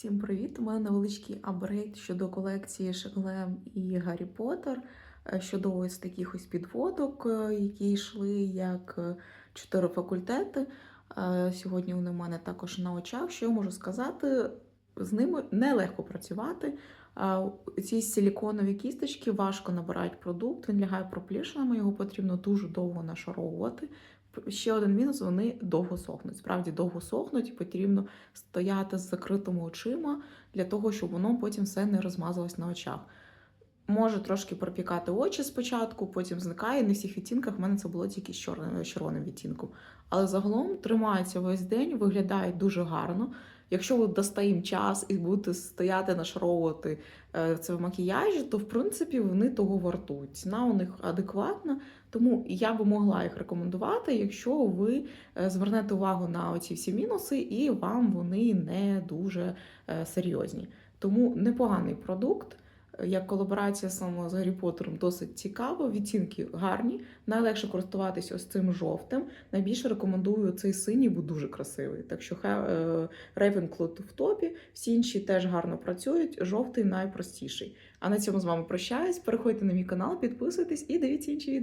Всім привіт! У мене невеличкий апгрейд щодо колекції Шеглем і Гаррі Поттер, е, щодо ось таких ось підводок, е, які йшли як е, чотири факультети. Сьогодні вони в мене також на очах. Що я можу сказати? З ними нелегко працювати. Ці силіконові кісточки важко набирають продукт, він лягає проплішинами, його потрібно дуже довго нашаровувати. Ще один мінус: вони довго сохнуть. Справді довго сохнуть, і потрібно стояти з закритими очима для того, щоб воно потім все не розмазалось на очах. Може трошки пропікати очі спочатку, потім зникає. На всіх відтінках в мене це було тільки з чорним, червоним відтінком. Але загалом тримається весь день, виглядає дуже гарно. Якщо ви дасте їм час і будете стояти, нашаровувати е, це в макіяжі, то в принципі вони того вартують. Ціна у них адекватна, тому я би могла їх рекомендувати, якщо ви е, звернете увагу на оці всі мінуси, і вам вони не дуже е, серйозні. Тому непоганий продукт. Як колаборація саме з Гаррі Поттером досить цікаво, відтінки гарні. Найлегше користуватися ось цим жовтим. Найбільше рекомендую цей синій, бо дуже красивий. Так що Ravenclaw в топі, всі інші теж гарно працюють. Жовтий найпростіший. А на цьому з вами прощаюсь. Переходьте на мій канал, підписуйтесь і дивіться інші відео.